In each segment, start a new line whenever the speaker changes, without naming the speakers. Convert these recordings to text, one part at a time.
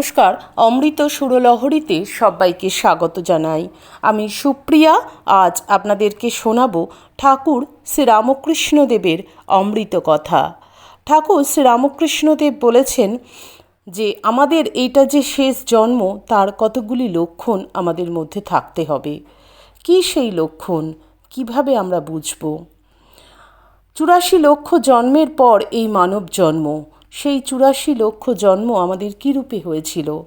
নমস্কার, অমৃত সুরলহরীতে সবাইকে স্বাগত জানাই। আমি সুপ্রিয়া, আজ আপনাদেরকে শোনাবো ঠাকুর শ্রীরামকৃষ্ণদেবের অমৃত কথা। ঠাকুর শ্রীরামকৃষ্ণদেব বলেছেন যে, আমাদের এইটা যে শেষ জন্ম, তার কতগুলি লক্ষণ আমাদের মধ্যে থাকতে হবে। কী সেই লক্ষণ? কীভাবে আমরা বুঝব? চুরাশি লক্ষ জন্মের পর এই মানব জন্ম। সেই চুরাশি লক্ষ জন্ম আমাদের কী রূপে হয়েছিল?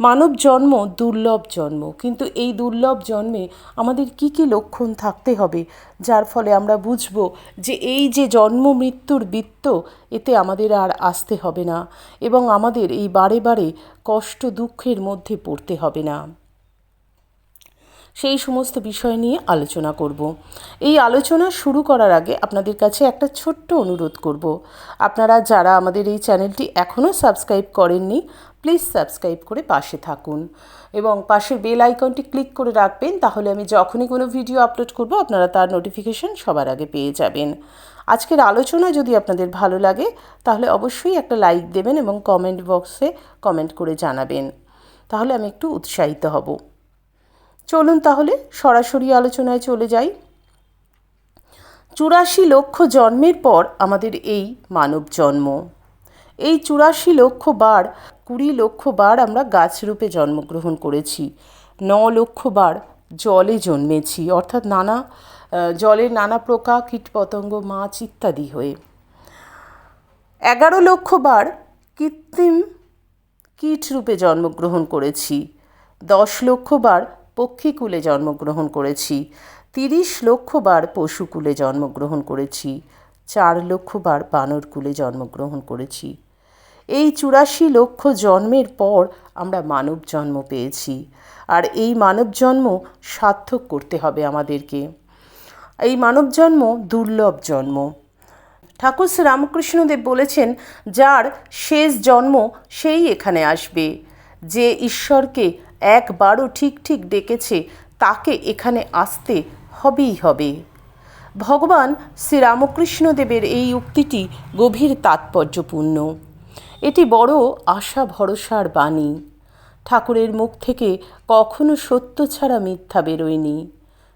মানব জন্ম, দুর্লভ জন্ম। কিন্তু এই দুর্লভ জন্মে আমাদের কি কি লক্ষণ থাকতে হবে? যার ফলে আমরা বুঝব যে এই যে জন্ম মৃত্যুর বৃত্ত, এতে আমাদের আর আসতে হবে না এবং আমাদের এই বারে বারে কষ্ট দুঃখের মধ্যে পড়তে হবে না। সেই সমস্ত বিষয় নিয়ে আলোচনা করব। এই আলোচনা শুরু করার আগে আপনাদের কাছে একটা ছোট্ট অনুরোধ করব। আপনারা যারা আমাদের এই চ্যানেলটি এখনও সাবস্ক্রাইব করেননি, প্লিজ সাবস্ক্রাইব করে পাশে থাকুন এবং পাশের বেল আইকনটি ক্লিক করে রাখবেন, তাহলে আমি যখনই কোনো ভিডিও আপলোড করব, আপনারা তার নোটিফিকেশন সবার আগে পেয়ে যাবেন। আজকের আলোচনা যদি আপনাদের ভালো লাগে, তাহলে অবশ্যই একটা লাইক দেবেন এবং কমেন্ট বক্সে কমেন্ট করে জানাবেন। তাহলে আমি একটু উৎসাহিত হব। চলুন তাহলে সরাসরি আলোচনায় চলে যাই। চুরাশি লক্ষ জন্মের পর আমাদের এই মানব জন্ম। এই চুরাশি লক্ষ বার, কুড়ি লক্ষ বার আমরা গাছরূপে জন্মগ্রহণ করেছি। ন লক্ষ বার জলে জন্মেছি, অর্থাৎ নানা জলের নানা প্রকার কীটপতঙ্গ, মাছ ইত্যাদি হয়ে। এগারো লক্ষ বার কৃত্রিম কীট রূপে জন্মগ্রহণ করেছি। দশ লক্ষ বার পক্ষীকুলে জন্মগ্রহণ করেছি। তিরিশ লক্ষবার পশুকুলে জন্মগ্রহণ করেছি। চার লক্ষবার বানরকুলে জন্মগ্রহণ করেছি। এই চুরাশি লক্ষ জন্মের পর আমরা মানব জন্ম পেয়েছি। আর এই মানব জন্ম সার্থক করতে হবে আমাদেরকে। এই মানব জন্ম দুর্লভ জন্ম। ঠাকুর শ্রী রামকৃষ্ণদেব বলেছেন, যার শেষ জন্ম সেই এখানে আসবে, যে ঈশ্বরকে একবারও ঠিক ঠিক ডেকেছে, তাকে এখানে আসতে হবেই হবে। ভগবান শ্রীরামকৃষ্ণদেবের এই উক্তিটি গভীর তাৎপর্যপূর্ণ। এটি বড় আশা ভরসার বাণী। ঠাকুরের মুখ থেকে কখনো সত্য ছাড়া মিথ্যা বেরোয়নি।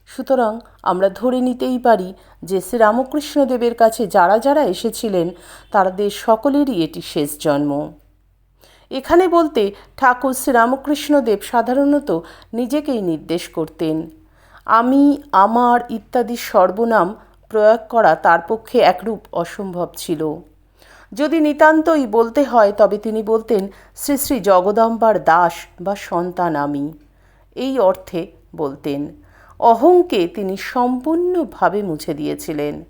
সুতরাং আমরা ধরে নিতেই পারি যে শ্রীরামকৃষ্ণদেবের কাছে যারা যারা এসেছিলেন, তাদের সকলেরই এটি শেষ জন্ম। এখানে বলতে ঠাকুর শ্রীরামকৃষ্ণদেব সাধারণত নিজেকেই নির্দেশ করতেন। আমি, আমার ইত্যাদি সর্বনাম প্রয়োগ করা তার পক্ষে একরূপ অসম্ভব ছিল। যদি নিতান্তই বলতে হয়, তবে তিনি বলতেন, শ্রী শ্রী জগদম্বার দাস বা সন্তান আমি। এই অর্থে বলতেন, অহংকে তিনি সম্পূর্ণভাবে মুছে দিয়েছিলেন।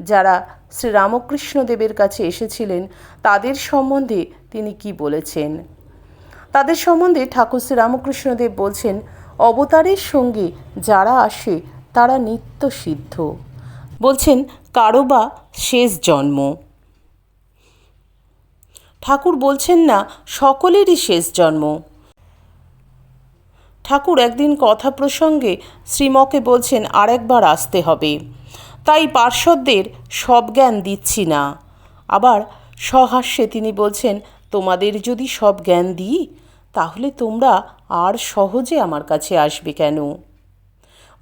যারা শ্রীরামকৃষ্ণদেবের কাছে এসেছিলেন, তাদের সম্বন্ধে তিনি কি বলেছেন? তাদের সম্বন্ধে ঠাকুর শ্রীরামকৃষ্ণদেব বলছেন, অবতারের সঙ্গে যারা আসে, তারা নিত্য সিদ্ধ। বলছেন, কারও বা শেষ জন্ম। ঠাকুর বলছেন, না, সকলেরই শেষ জন্ম। ঠাকুর একদিন কথা প্রসঙ্গে শ্রীমকে বলছেন, আরেকবার আসতে হবে। তাই পার্শ্বদের সব জ্ঞান দিচ্ছি না। আবার সহাস্যে তিনি বলছেন, তোমাদের যদি সব জ্ঞান দিই, তাহলে তোমরা আর সহজে আমার কাছে আসবে কেন?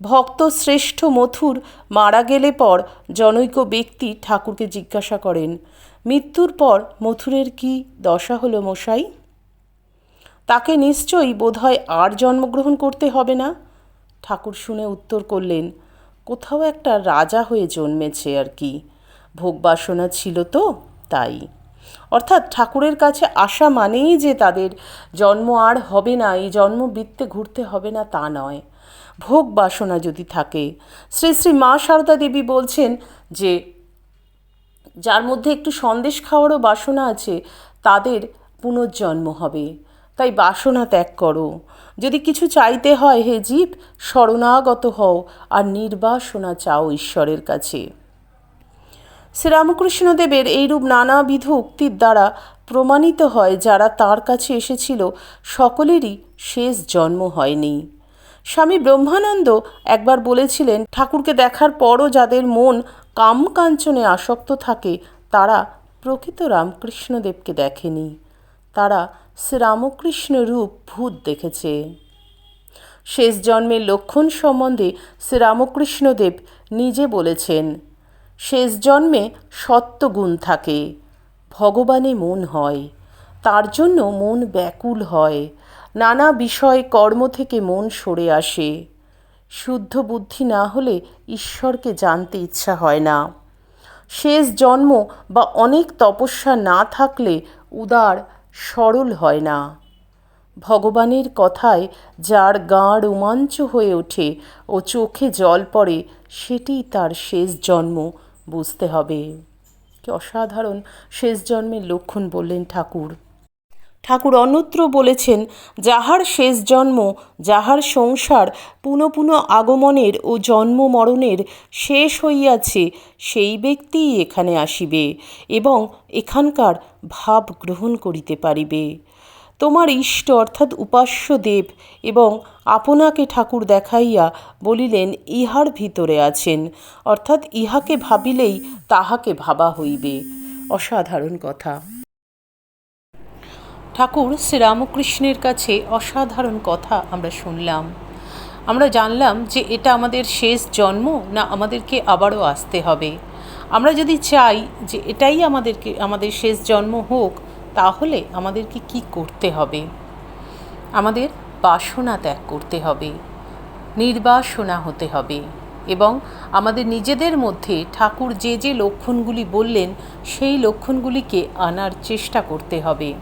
ভক্ত শ্রেষ্ঠ মথুর মারা গেলে পর জনৈক ব্যক্তি ঠাকুরকে জিজ্ঞাসা করেন, মৃত্যুর পর মথুরের কি দশা হলো মশাই? তাকে নিশ্চয়ই বোধহয় আর জন্মগ্রহণ করতে হবে না? ঠাকুর শুনে উত্তর করলেন কোথাও একটা রাজা হয়ে জন্মেছে আর কি। ভোগবাসনা ছিল তো, তাই। অর্থাৎ ঠাকুরের কাছে আসা মানেই যে তাদের জন্ম আর হবে না, এই জন্ম বৃত্তে ঘুরতে হবে না তা নয়। ভোগ বাসনা যদি থাকে, শ্রী শ্রী মা সারদা দেবী বলছেন যে, যার মধ্যে একটু সন্দেশ খাওয়ারও বাসনা আছে, তাদের পুনর্জন্ম হবে। তাই বাসনা ত্যাগ করো। যদি কিছু চাইতে হয় হে জীব, শরণাগত হও আর নির্বাসনা চাও ঈশ্বরের কাছে। শ্রীরামকৃষ্ণদেবের এইরূপ নানাবিধ উক্তির দ্বারা প্রমাণিত হয় যারা তার কাছে এসেছিল, সকলেরই শেষ জন্ম হয়নি। স্বামী ব্রহ্মানন্দ একবার বলেছিলেন, ঠাকুরকে দেখার পরও যাদের মন কাম কাঞ্চনে আসক্ত থাকে, তারা প্রকৃত রামকৃষ্ণদেবকে দেখেনি। তারা শ্রীরামকৃষ্ণ রূপ ভূত দেখেছে। শেষ জন্মের লক্ষণ সম্বন্ধে শ্রীরামকৃষ্ণদেব নিজে বলেছেন, শেষ জন্মে সত্যগুণ থাকে, ভগবানে মন হয়, তার জন্য মন ব্যাকুল হয়, নানা বিষয় কর্ম থেকে মন সরে আসে। শুদ্ধ বুদ্ধি না হলে ঈশ্বরকে জানতে ইচ্ছা হয় না। শেষ জন্ম বা অনেক তপস্যা না থাকলে উদার সরল হয় না। ভগবানের কথায় যার গা রোমাঞ্চ হয়ে ওঠে ও চোখে জল পড়ে, সেটি তার শেষ জন্ম, বুঝতে হবে। কি অসাধারণ শেষ জন্মের লক্ষণ বললেন ঠাকুর। ঠাকুর অন্যত্র বলেছেন, যাহার শেষ জন্ম, যাহার সংসার পুনঃ পুনঃ আগমনের ও জন্ম মরণের শেষ হইয়াছে, সেই ব্যক্তিই এখানে আসিবে এবং এখানকার ভাব গ্রহণ করিতে পারিবে। তোমার ইষ্ট অর্থাৎ উপাস্য দেব এবং আপনাকে ঠাকুর দেখাইয়া বলিলেন, ইহার ভিতরে আছেন। অর্থাৎ ইহাকে ভাবিলেই তাহাকে ভাবা হইবে। অসাধারণ কথা। ঠাকুর শ্রীরামকৃষ্ণের কাছে অসাধারণ কথা আমরা শুনলাম। আমরা জানলাম যে এটা আমাদের শেষ জন্ম না আমাদেরকে আবারও আসতে হবে। আমরা যদি চাই যে এটাই আমাদেরকে, আমাদের শেষ জন্ম হোক, তাহলে আমাদেরকে কি করতে হবে? আমাদের বাসনা ত্যাগ করতে হবে, নির্বাসনা হতে হবে এবং আমাদের নিজেদের মধ্যে ঠাকুর যে যে লক্ষণগুলি বললেন, সেই লক্ষণগুলিকে আনার চেষ্টা করতে হবে।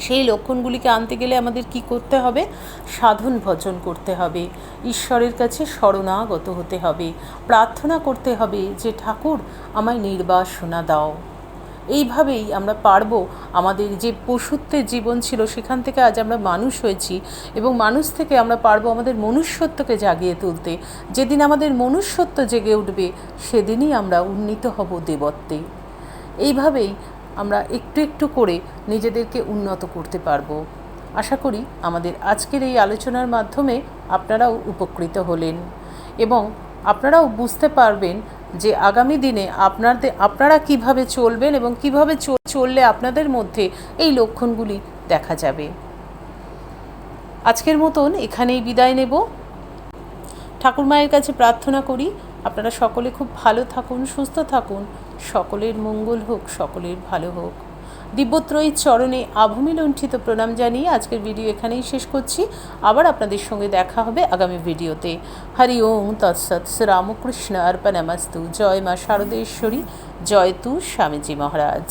সেই লক্ষণগুলিকে আনতে গেলে আমাদের কি করতে হবে? সাধন ভজন করতে হবে। ঈশ্বরের কাছে শরণাগত হতে হবে। প্রার্থনা করতে হবে যে, ঠাকুর, আমায় নির্বাসনা দাও। এইভাবেই আমরা পারব আমাদের যে পশুত্বের জীবন ছিল, সেখান থেকে আজ আমরা মানুষ হয়েছি এবং মানুষ থেকে আমরা পারব আমাদের মনুষ্যত্বকে জাগিয়ে তুলতে। যেদিন আমাদের মনুষ্যত্ব জেগে উঠবে, সেদিনই আমরা উন্নীত হব দেবত্বে। এইভাবেই আমরা একটু একটু করে নিজেদেরকে উন্নত করতে পারব। আশা করি আমাদের আজকের এই আলোচনার মাধ্যমে আপনারাও উপকৃত হলেন এবং আপনারাও বুঝতে পারবেন যে আগামী দিনে আপনাদের আপনারা কীভাবে চলবেন এবং কীভাবে চললে আপনাদের মধ্যে এই লক্ষণগুলি দেখা যাবে। আজকের মতন এখানেই বিদায় নেব। ঠাকুর মায়ের কাছে প্রার্থনা করি, আপনারা সকলে খুব ভালো থাকুন, সুস্থ থাকুন সকলের মঙ্গল হোক, সকলের ভালো হোক। দিব্যত্রয়ীর চরণে আভূমি লুণ্ঠিত প্রণাম জানিয়ে আজকের ভিডিও এখানেই শেষ করছি। আবার আপনাদের সঙ্গে দেখা হবে আগামী ভিডিওতে। হরি ওম তৎসৎ শ্রীরামকৃষ্ণ অর্পণামাস্তু। জয় মা শারদেশ্বরী জয় তু স্বামীজি মহারাজ।